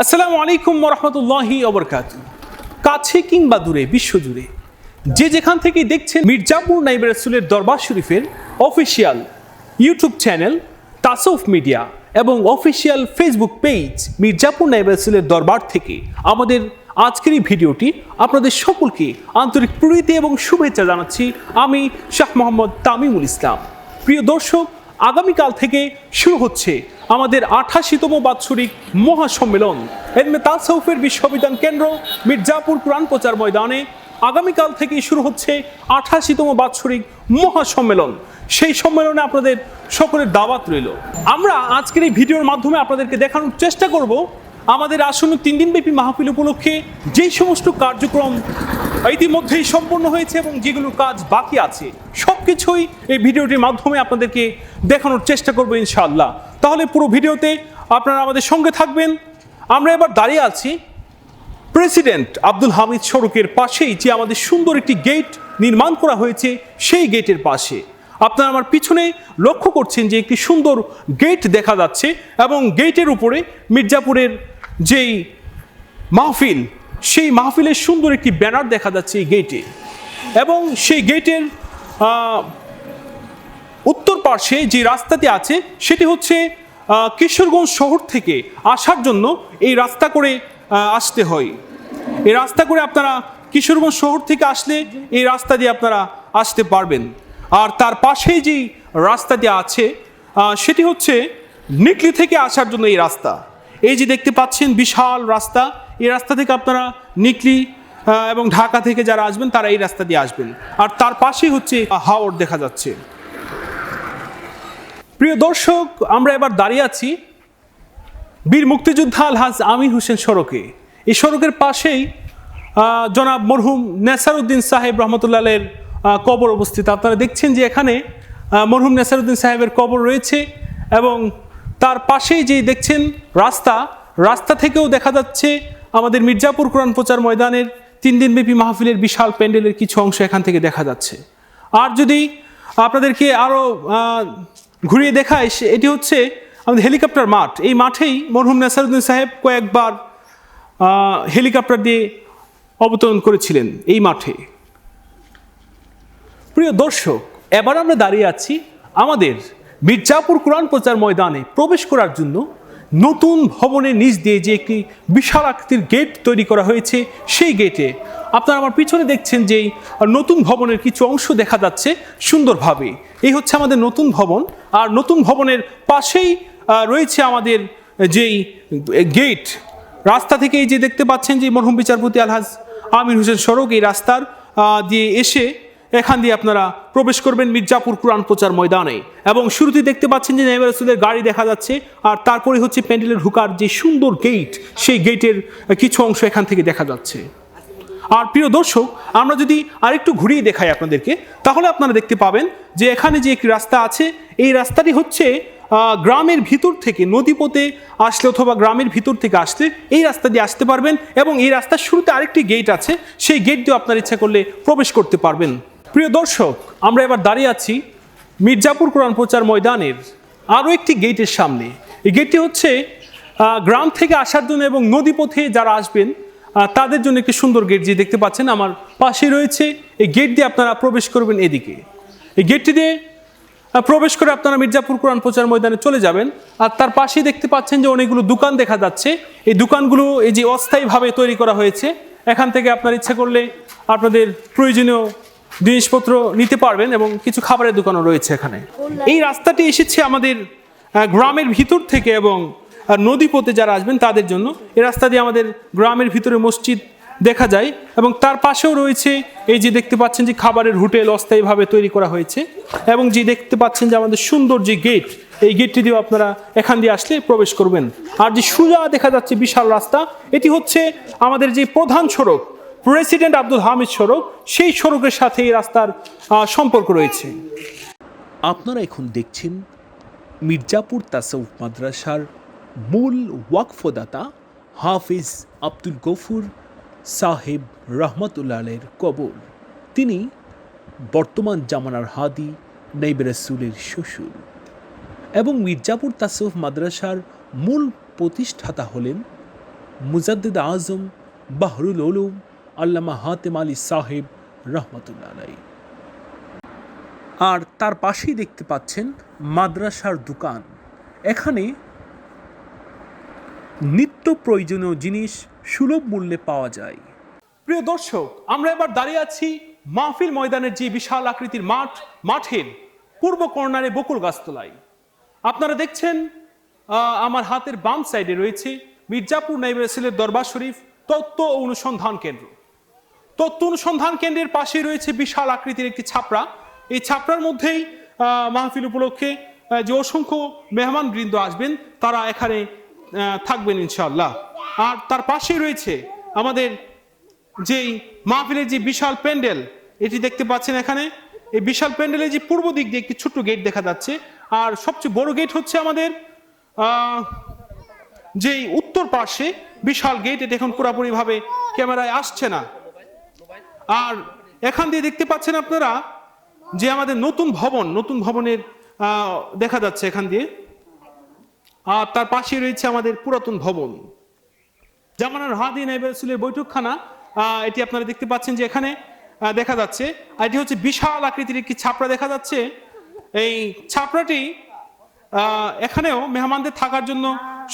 আসসালামু আলাইকুম রহমতুল্লাহি অবরকাত কাছে কিংবা দূরে, বিশ্বজুড়ে। যে যেখান থেকে দেখছেন মির্জাপুর নাইব রাসুলের দরবার শরীফের official YouTube channel Tasauf media এবং অফিসিয়াল ফেসবুক পেজ মির্জাপুর নাইব রাসুলের দরবার থেকে আমাদের আজকের এই ভিডিওটি আপনাদের সকলকে আন্তরিক প্রীতি এবং শুভেচ্ছা জানাচ্ছি আমি শাহ মোহাম্মদ তামিমুল ইসলাম। প্রিয় দর্শক, আগামীকাল থেকে শুরু হচ্ছে আমাদের আঠাশিতম বাৎসরিক মহাসম্মেলন। এলমে তাসৌফের বিশ্ববিদ্যালয় কেন্দ্র, মির্জাপুর কোরআন প্রচার ময়দানে আগামীকাল থেকে শুরু হচ্ছে আঠাশিতম বাৎসরিক মহাসম্মেলন। সেই সম্মেলনে আপনাদের সকলের দাওয়াত রইল। আমরা আজকের এই ভিডিওর মাধ্যমে আপনাদেরকে দেখানোর চেষ্টা করব আমাদের আসন্ন তিন দিনব্যাপী মাহফিল উপলক্ষে যেই সমস্ত কার্যক্রম ইতিমধ্যেই সম্পন্ন হয়েছে এবং যেগুলো কাজ বাকি আছে সব কিছুই এই ভিডিওটির মাধ্যমে আপনাদেরকে দেখানোর চেষ্টা করব ইনশাআল্লাহ। তাহলে পুরো ভিডিওতে আপনারা আমাদের সঙ্গে থাকবেন। আমরা এবার দাঁড়িয়ে আছি প্রেসিডেন্ট আব্দুল হামিদ সড়কের পাশেই যে আমাদের সুন্দর একটি গেট নির্মাণ করা হয়েছে, সেই গেটের পাশে। আপনারা আমার পিছনে লক্ষ্য করছেন যে একটি সুন্দর গেট দেখা যাচ্ছে এবং গেটের উপরে মির্জাপুরের যেই মাহফিল, সেই মাহফিলের সুন্দর একটি ব্যানার দেখা যাচ্ছে এই গেটে। এবং সেই গেটের উত্তর পার্শ্বে যে রাস্তাটি আছে, সেটি হচ্ছে কিশোরগঞ্জ শহর থেকে আসার জন্য এই রাস্তা করে আসতে হয়। এই রাস্তা করে আপনারা কিশোরগঞ্জ শহর থেকে আসলে এই রাস্তা দিয়ে আপনারা আসতে পারবেন। আর তার পাশেই যে রাস্তাটি আছে সেটি হচ্ছে নিকলি থেকে আসার জন্য এই রাস্তা। এই যে দেখতে পাচ্ছেন, বিশাল রাস্তা। এই রাস্তা থেকে আপনারা নিকলি এবং ঢাকা থেকে যারা আসবেন, তারা এই রাস্তা দিয়ে আসবেন। আর তার পাশেই হচ্ছে হাওড় দেখা যাচ্ছে। প্রিয় দর্শক, আমরা এবার দাঁড়িয়ে আছি বীর মুক্তিযোদ্ধা আলহাজ আমির হোসেন সড়কে। এই সড়কের পাশেই জনাব মরহুম নেসারউদ্দিন সাহেব রহমতুল্লাহের কবর অবস্থিত। আপনারা দেখছেন যে এখানে মরহুম নেসারউদ্দিন সাহেবের কবর রয়েছে এবং তার পাশেই যে দেখছেন রাস্তা রাস্তা থেকেও দেখা যাচ্ছে আমাদের মির্জাপুর কোরআন প্রচার ময়দানের তিন দিনব্যাপী মাহফিলের বিশাল প্যান্ডেলের কিছু অংশ এখান থেকে দেখা যাচ্ছে। আর যদি আপনাদেরকে আরও ঘুরিয়ে দেখায় সে- এটি হচ্ছে আমাদের হেলিকপ্টার মাঠ। এই মাঠেই মরহুম নাসারুদ্দিন সাহেব কয়েকবার হেলিকপ্টার দিয়ে অবতরণ করেছিলেন এই মাঠে। প্রিয় দর্শক, এবার আমরা দাঁড়িয়ে আছি আমাদের মির্জাপুর কোরআন প্রচার ময়দানে প্রবেশ করার জন্য। নতুন ভবনের নিচ দিয়ে যে একটি বিশাল আকৃতির গেট তৈরি করা হয়েছে, সেই গেটে আপনারা আমার পিছনে দেখছেন যে নতুন ভবনের কিছু অংশ দেখা যাচ্ছে সুন্দরভাবে। এই হচ্ছে আমাদের নতুন ভবন। আর নতুন ভবনের পাশেই রয়েছে আমাদের যেই গেট। রাস্তা থেকে এই যে দেখতে পাচ্ছেন যে মরহুম বিচারপতি আলহাজ আমির হোসেন সড়ক এই রাস্তার দিয়ে এসে এখান দিয়ে আপনারা প্রবেশ করবেন মির্জাপুর কোরআন প্রচার ময়দানে। এবং শুরুতে দেখতে পাচ্ছেন যে নাইবা রসুলের গাড়ি দেখা যাচ্ছে, আর তারপরে হচ্ছে প্যান্ডেলের ঢুকার যে সুন্দর গেট সেই গেটের কিছু অংশ এখান থেকে দেখা যাচ্ছে। আর প্রিয় দর্শক, আমরা যদি আরেকটু ঘুরিয়ে দেখাই আপনাদেরকে, তাহলে আপনারা দেখতে পাবেন যে এখানে যে একটি রাস্তা আছে, এই রাস্তাটি হচ্ছে গ্রামের ভিতর থেকে, নদীপথে আসলে অথবা গ্রামের ভিতর থেকে আসলে এই রাস্তা দিয়ে আসতে পারবেন এবং এই রাস্তার শুরুতে আরেকটি গেট আছে, সেই গেট দিয়ে আপনার ইচ্ছা করলে প্রবেশ করতে পারবেন। প্রিয় দর্শক, আমরা এবার দাঁড়িয়ে আছি মির্জাপুর কোরআন প্রচার ময়দানের আরও একটি গেটের সামনে। এই গেটটি হচ্ছে গ্রাম থেকে আসার জন্য এবং নদীপথে যারা আসবেন তাদের জন্য একটি সুন্দর গেট যে দেখতে পাচ্ছেন, আমার পাশে রয়েছে। এই গেট দিয়ে আপনারা প্রবেশ করবেন এদিকে। এই গেটটি দিয়ে প্রবেশ করে আপনারা মির্জাপুর কোরআন প্রচার ময়দানে চলে যাবেন। আর তার পাশেই দেখতে পাচ্ছেন যে অনেকগুলো দোকান দেখা যাচ্ছে। এই দোকানগুলো এই যে অস্থায়ীভাবে তৈরি করা হয়েছে। এখান থেকে আপনার ইচ্ছা করলে আপনাদের প্রয়োজনীয় জিনিসপত্র নিতে পারবেন এবং কিছু খাবারের দোকানও রয়েছে এখানে। এই রাস্তাটি এসেছে আমাদের গ্রামের ভিতর থেকে এবং নদীপথে যারা আসবেন তাদের জন্য। এই রাস্তা দিয়ে আমাদের গ্রামের ভিতরে মসজিদ দেখা যায় এবং তার পাশেও রয়েছে এই যে দেখতে পাচ্ছেন যে খাবারের হোটেল অস্থায়ীভাবে তৈরি করা হয়েছে এবং যে দেখতে পাচ্ছেন যে আমাদের সুন্দর যে গেট এই গেটটি দিয়েও আপনারা এখান দিয়ে আসলে প্রবেশ করবেন। আর যে সুজা দেখা যাচ্ছে বিশাল রাস্তা এটি হচ্ছে আমাদের যে প্রধান সড়ক প্রেসিডেন্ট আব্দুল হামিদ সড়ক সেই সড়কের সাথে এই রাস্তার সম্পর্ক রয়েছে। আপনারা এখন দেখছেন মির্জাপুর তাসাউফ মাদ্রাসার মূল ওয়াকফদাতা হাফিজ আব্দুল গফুর সাহেব রহমতুল্লাহের কবর। তিনি বর্তমান জামানার হাদি, নাইব রাসূলের শ্বশুর। এবং মির্জাপুর তাসাউফ মাদ্রাসার মূল প্রতিষ্ঠাতা হলেন মুজাদ্দিদ আজম বাহরুল উলুম আল্লামা হাতেম আলী সাহেব রহমতুল্লাহ আলাই আর তার পাশেই দেখতে পাচ্ছেন মাদ্রাসার দোকান। এখানে নিত্য প্রয়োজনীয় জিনিস সুলভ মূল্যে পাওয়া যায়। প্রিয় দর্শক, আমরা এবার দাঁড়িয়ে আছি মাহফিল ময়দানের যে বিশাল আকৃতির মাঠ, মাঠের পূর্ব কর্নারে বকুল গাছতলায়। আপনারা দেখছেন আমার হাতের বাম সাইডে রয়েছে মির্জাপুর নাইব রাসেলের দরবার শরীফ তত্ত্ব অনুসন্ধান কেন্দ্র। তত্ত্ব অনুসন্ধান কেন্দ্রের পাশে রয়েছে বিশাল আকৃতির একটি ছাপড়া। এই ছাপড়ার মধ্যেই মাহফিল উপলক্ষে যে অসংখ্য মেহমান বৃন্দ আসবেন, তারা এখানে থাকবেন ইনশাল্লাহ আর তার পাশেই রয়েছে আমাদের যেই মাহফিলের যে বিশাল প্যান্ডেল, এটি দেখতে পাচ্ছেন এখানে। এই বিশাল প্যান্ডেলের যে পূর্ব দিক দিয়ে একটি ছোট্ট গেট দেখা যাচ্ছে। আর সবচেয়ে বড় গেট হচ্ছে আমাদের যেই উত্তর পাশে বিশাল গেট, এটা এখন পুরোপুরিভাবে ক্যামেরায় আসছে না। আর এখান দিয়ে দেখতে পাচ্ছেন আপনারা যে আমাদের নতুন ভবন, নতুন ভবনের দেখা যাচ্ছে এখান দিয়ে। আর তার পাশে রয়েছে আমাদের পুরাতন ভবন। জামানার হাদি নাইব রাসূলের বৈঠকখানা এটি আপনারা দেখতে পাচ্ছেন যে এখানে দেখা যাচ্ছে। আর এটি হচ্ছে বিশাল আকৃতির একটি ছাপড়া দেখা যাচ্ছে। এই ছাপড়াটি এখানেও মেহমানদের থাকার জন্য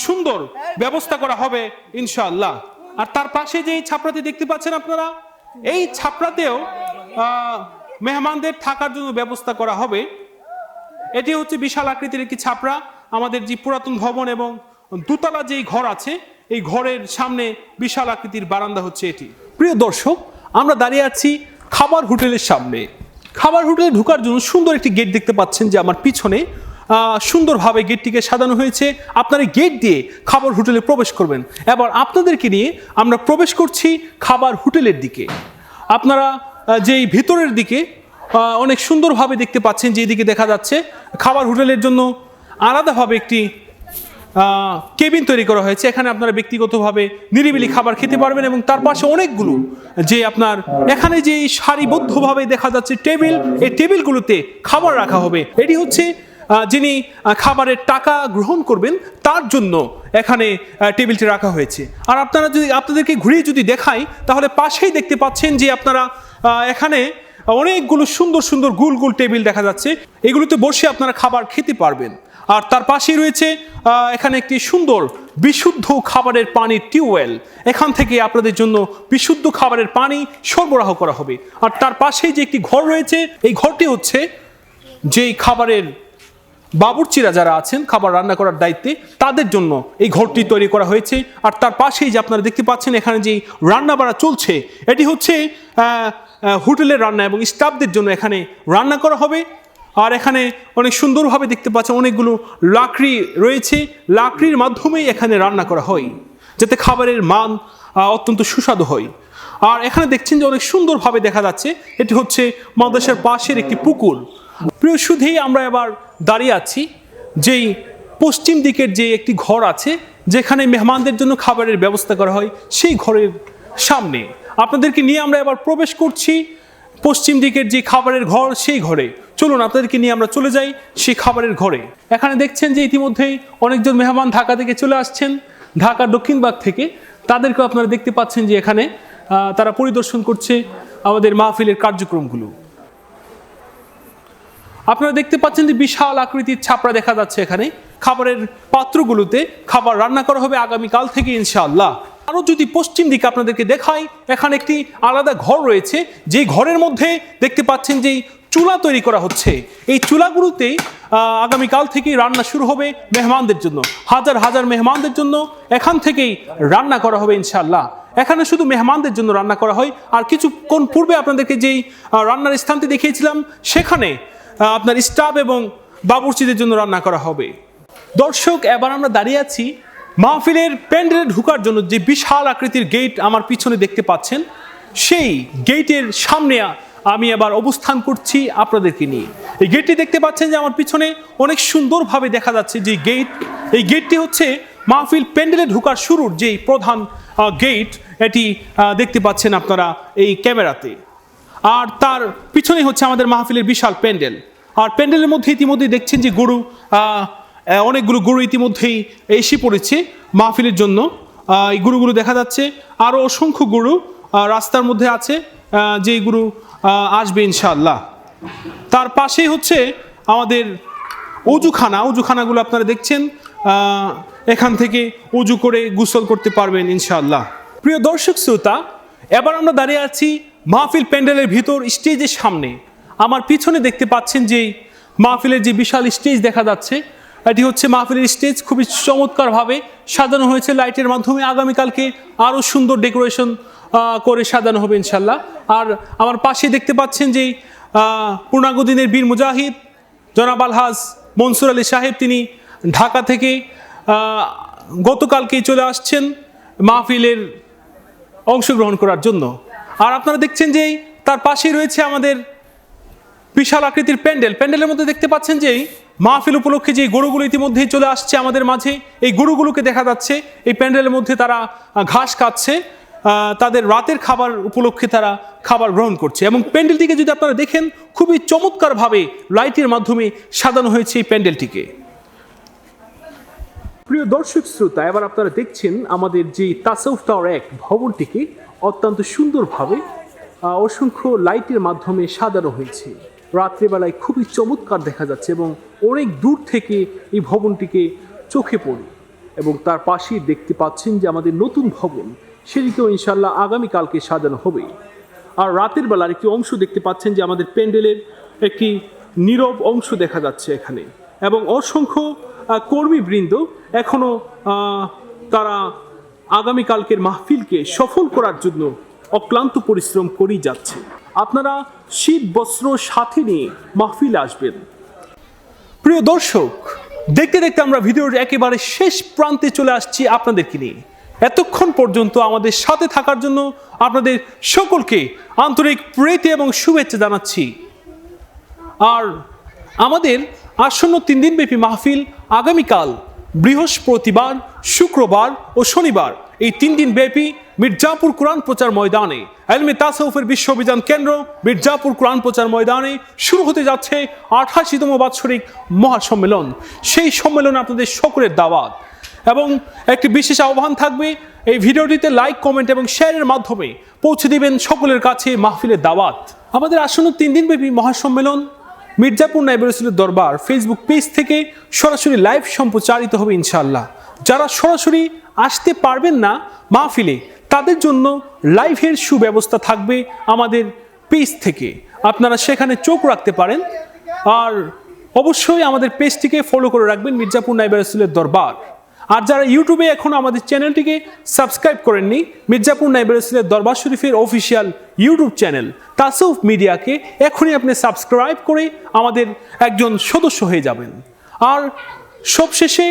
সুন্দর ব্যবস্থা করা হবে, ইনশাআল্লাহ। আর তার পাশে যে ছাপড়াটি দেখতে পাচ্ছেন আপনারা এই ছাপড়াতেও মেহমানদের থাকার জন্য ব্যবস্থা করা হবে। এটি হচ্ছে বিশাল আকৃতির একটি ছাপড়া। আমাদের যে পুরাতন ভবন এবং দুতলা যেই ঘর আছে, এই ঘরের সামনে বিশাল আকৃতির বারান্দা হচ্ছে এটি। প্রিয় দর্শক, আমরা দাঁড়িয়ে আছি খাবার হোটেলের সামনে। খাবার হোটেলে ঢোকার জন্য সুন্দর একটি গেট দেখতে পাচ্ছেন যে আমার পিছনে সুন্দরভাবে গেটটিকে সাজানো হয়েছে। আপনার এই গেট দিয়ে খাবার হোটেলে প্রবেশ করবেন। এবার আপনাদেরকে নিয়ে আমরা প্রবেশ করছি খাবার হোটেলের দিকে। আপনারা যেই ভিতরের দিকে অনেক সুন্দরভাবে দেখতে পাচ্ছেন যে এদিকে দেখা যাচ্ছে খাবার হোটেলের জন্য আলাদাভাবে একটি কেবিন তৈরি করা হয়েছে। এখানে আপনারা ব্যক্তিগতভাবে নিরিবিলি খাবার খেতে পারবেন এবং তার পাশে অনেকগুলো যে আপনার, এখানে যে সারিবদ্ধভাবে দেখা যাচ্ছে টেবিল, এই টেবিলগুলোতে খাবার রাখা হবে। এটি হচ্ছে যিনি খাবারের টাকা গ্রহণ করবেন, তার জন্য এখানে টেবিলটি রাখা হয়েছে। আর আপনারা যদি, আপনাদেরকে ঘুরিয়ে যদি দেখাই, তাহলে পাশেই দেখতে পাচ্ছেন যে আপনারা এখানে অনেকগুলো সুন্দর সুন্দর গুল গুল টেবিল দেখা যাচ্ছে। এগুলোতে বসে আপনারা খাবার খেতে পারবেন। আর তার পাশেই রয়েছে এখানে একটি সুন্দর বিশুদ্ধ খাবারের পানির টিউবওয়েল। এখান থেকে আপনাদের জন্য বিশুদ্ধ খাবারের পানি সরবরাহ করা হবে। আর তার পাশেই যে একটি ঘর রয়েছে, এই ঘরটি হচ্ছে যেই খাবারের বাবুর্চিরা যারা আছেন, খাবার রান্না করার দায়িত্বে, তাদের জন্য এই ঘরটি তৈরি করা হয়েছে। আর তার পাশেই যে আপনারা দেখতে পাচ্ছেন, এখানে যে রান্না বাড়া চলছে, এটি হচ্ছে হোটেলের রান্না এবং স্টাফদের জন্য এখানে রান্না করা হবে। আর এখানে অনেক সুন্দরভাবে দেখতে পাচ্ছেন, অনেকগুলো লাকড়ি রয়েছে। লাকড়ির মাধ্যমেই এখানে রান্না করা হয়, যাতে খাবারের মান অত্যন্ত সুস্বাদু হয়। আর এখানে দেখছেন যে অনেক সুন্দরভাবে দেখা যাচ্ছে, এটি হচ্ছে মাদ্রাসার পাশের একটি পুকুর। প্রিয় সুধেই আমরা এবার দাঁড়িয়ে আছি যেই পশ্চিম দিকের যে একটি ঘর আছে, যেখানে মেহমানদের জন্য খাবারের ব্যবস্থা করা হয়, সেই ঘরের সামনে। আপনাদেরকে নিয়ে আমরা এবার প্রবেশ করছি পশ্চিম দিকের যে খাবারের ঘর, সেই ঘরে। চলুন, আপনাদেরকে নিয়ে আমরা চলে যাই সেই খাবারের ঘরে। এখানে দেখছেন যে ইতিমধ্যেই অনেকজন মেহমান ঢাকা থেকে চলে আসছেন। ঢাকা দক্ষিণবাগ থেকে। তাদেরকেও আপনারা দেখতে পাচ্ছেন যে এখানে তারা পরিদর্শন করছে আমাদের মাহফিলের কার্যক্রমগুলো। আপনারা দেখতে পাচ্ছেন যে বিশাল আকৃতির ছাপড়া দেখা যাচ্ছে এখানে। খাবারের পাত্রগুলোতে খাবার রান্না করা হবে আগামীকাল থেকে ইনশাআল্লাহ। আরও যদি পশ্চিম দিকে আপনাদেরকে দেখাই, এখানে একটি আলাদা ঘর রয়েছে, যে ঘরের মধ্যে দেখতে পাচ্ছেন যে চুলা তৈরি করা হচ্ছে। এই চুলাগুলোতে আগামীকাল থেকেই রান্না শুরু হবে মেহমানদের জন্য। হাজার হাজার মেহমানদের জন্য এখান থেকেই রান্না করা হবে ইনশাআল্লাহ। এখানে শুধু মেহমানদের জন্য রান্না করা হয়। আর কিছুক্ষণ পূর্বে আপনাদেরকে যেই রান্নার স্থানটি দেখিয়েছিলাম, সেখানে আপনার স্টাফ এবং বাবুর্চিদের জন্য রান্না করা হবে। দর্শক, এবার আমরা দাঁড়িয়ে আছি মাহফিলের প্যান্ডেলে ঢুকার জন্য যে বিশাল আকৃতির গেট আমার পিছনে দেখতে পাচ্ছেন, সেই গেটের সামনে আমি এবার অবস্থান করছি আপনাদেরকে নিয়ে। এই গেটটি দেখতে পাচ্ছেন যে আমার পিছনে অনেক সুন্দরভাবে দেখা যাচ্ছে যে গেট। এই গেটটি হচ্ছে মাহফিল প্যান্ডেলে ঢুকার শুরুর যেই প্রধান গেট। এটি দেখতে পাচ্ছেন আপনারা এই ক্যামেরাতে। আর তার পিছনে হচ্ছে আমাদের মাহফিলের বিশাল প্যান্ডেল। আর প্যান্ডেলের মধ্যে ইতিমধ্যে দেখছেন যে গরু অনেকগুলো গরু ইতিমধ্যেই এসে পড়েছে মাহফিলের জন্য। এই গুরুগুলো দেখা যাচ্ছে। আরও অসংখ্য গুরু রাস্তার মধ্যে আছে যে গুরু আসবে ইনশাআল্লাহ। তার পাশেই হচ্ছে আমাদের উজুখানা উজুখানাগুলো আপনারা দেখছেন এখান থেকে উজু করে গুসল করতে পারবেন ইনশাআল্লাহ। প্রিয় দর্শক, শ্রোতা, এবার আমরা দাঁড়িয়ে আছি মাহফিল প্যান্ডেলের ভিতর স্টেজের সামনে আমার পিছনে দেখতে পাচ্ছেন যে মাহফিলের যে বিশাল স্টেজ দেখা যাচ্ছে, এটি হচ্ছে মাহফিলের স্টেজ। খুবই চমৎকারভাবে সাজানো হয়েছে লাইটের মাধ্যমে। আগামীকালকে আরও সুন্দর ডেকোরেশন করে সাজানো হবে ইনশাল্লাহ। আর আমার পাশে দেখতে পাচ্ছেন যে পূর্ণাঙ্গদিনের বীর মুজাহিদ, জনাব আলহাজ মনসুর আলী সাহেব, তিনি ঢাকা থেকে গতকালকেই চলে আসছেন মাহফিলের অংশগ্রহণ করার জন্য। আর আপনারা দেখছেন যে তার পাশেই রয়েছে আমাদের বিশাল আকৃতির প্যান্ডেল। প্যান্ডেলের মধ্যে দেখতে পাচ্ছেন যে মাহফিল উপলক্ষে যে গরুগুলো ইতিমধ্যেই চলে আসছে আমাদের মাঝে, এই গরুগুলোকে দেখা যাচ্ছে। এই প্যান্ডেলের মধ্যে তারা ঘাস খাচ্ছে তাদের রাতের খাবার উপলক্ষে তারা খাবার গ্রহণ করছে। এবং প্যান্ডেলটিকে যদি আপনারা দেখেন, খুবই চমৎকারভাবে লাইটের মাধ্যমে সাজানো হয়েছে এই প্যান্ডেলটিকে। প্রিয় দর্শক শ্রোতা, এবার আপনারা দেখছেন আমাদের যে তাসৌফ টাওয়ার এক ভবনটিকে অত্যন্ত সুন্দরভাবে অসংখ্য লাইটের মাধ্যমে সাজানো হয়েছে। রাত্রিবেলায় খুবই চমৎকার দেখা যাচ্ছে এবং অনেক দূর থেকে এই ভবনটিকে চোখে পড়ে এবং তার পাশেই দেখতে পাচ্ছেন যে আমাদের নতুন ভবন, সেটিকেও ইনশাল্লাহ আগামীকালকে সাজানো হবে। আর রাতের বেলার একটি অংশ দেখতে পাচ্ছেন যে আমাদের প্যান্ডেলের একটি নীরব অংশ দেখা যাচ্ছে এখানে এবং অসংখ্য কর্মীবৃন্দ এখনও তারা আগামীকালকের মাহফিলকে সফল করার জন্য অক্লান্ত পরিশ্রম করেই যাচ্ছে। আপনারা শীত বস্ত্র সাথে নিয়ে মাহফিল আসবেন। প্রিয় দর্শক, দেখতে দেখতে আমরা ভিডিওর একেবারে শেষ প্রান্তে চলে আসছি আপনাদেরকে নিয়ে। এতক্ষণ পর্যন্ত আমাদের সাথে থাকার জন্য আপনাদের সকলকে আন্তরিক প্রীতি এবং শুভেচ্ছা জানাচ্ছি। আর আমাদের আসন্ন তিন দিনব্যাপী মাহফিল আগামীকাল বৃহস্পতিবার, শুক্রবার ও শনিবার এই তিন দিন ব্যাপী মির্জাপুর কোরআন প্রচার ময়দানে, এলমে তাসৌফের বিশ্ব অভিযান কেন্দ্র মির্জাপুর কোরআন প্রচার ময়দানে শুরু হতে যাচ্ছে আঠাশিতম বাৎসরিক মহাসম্মেলন। সেই সম্মেলনে আপনাদের সকলের দাওয়াত। এবং একটি বিশেষ আহ্বান থাকবে, এই ভিডিওটিতে লাইক, কমেন্ট এবং শেয়ারের মাধ্যমে পৌঁছে দিবেন সকলের কাছে মাহফিলের দাওয়াত। আমাদের আসন্ন তিন দিনব্যাপী মহাসম্মেলন মির্জাপুর নাইব দরবার ফেসবুক পেজ থেকে সরাসরি লাইভ সম্প্রচারিত হবে ইনশাল্লাহ যারা সরাসরি আসতে পারবেন না মাহফিলে, তাদের জন্য লাইভের সুব্যবস্থা থাকবে আমাদের পেজ থেকে। আপনারা সেখানে চোখ রাখতে পারেন। আর অবশ্যই আমাদের পেজটিকে ফলো করে রাখবেন মির্জাপুর নাইব দরবার। আর যারা ইউটিউবে এখন আমাদের চ্যানেলটিকে সাবস্ক্রাইব করেননি, মির্জাপুর নাইব রসুলের দরবার শরীফের অফিসিয়াল ইউটিউব চ্যানেল তাসউফ মিডিয়াকে এখনই আপনি সাবস্ক্রাইব করে আমাদের একজন সদস্য হয়ে যাবেন। আর সবশেষে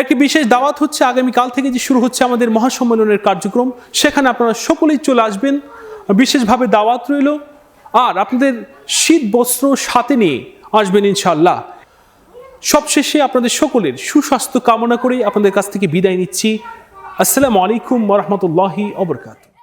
একটি বিশেষ দাওয়াত হচ্ছে, আগামীকাল থেকে যে শুরু হচ্ছে আমাদের মহাসম্মেলনের কার্যক্রম, সেখানে আপনারা সকলেই চলে আসবেন। বিশেষভাবে দাওয়াত রইল। আর আপনাদের শীত বস্ত্র সাথে নিয়ে আসবেন ইনশাল্লাহ সবশেষে আপনাদের সকলের সুস্বাস্থ্য কামনা করে আপনাদের কাছ থেকে বিদায় নিচ্ছি। আসসালামু আলাইকুম রহমতুল্লাহি অবরকাত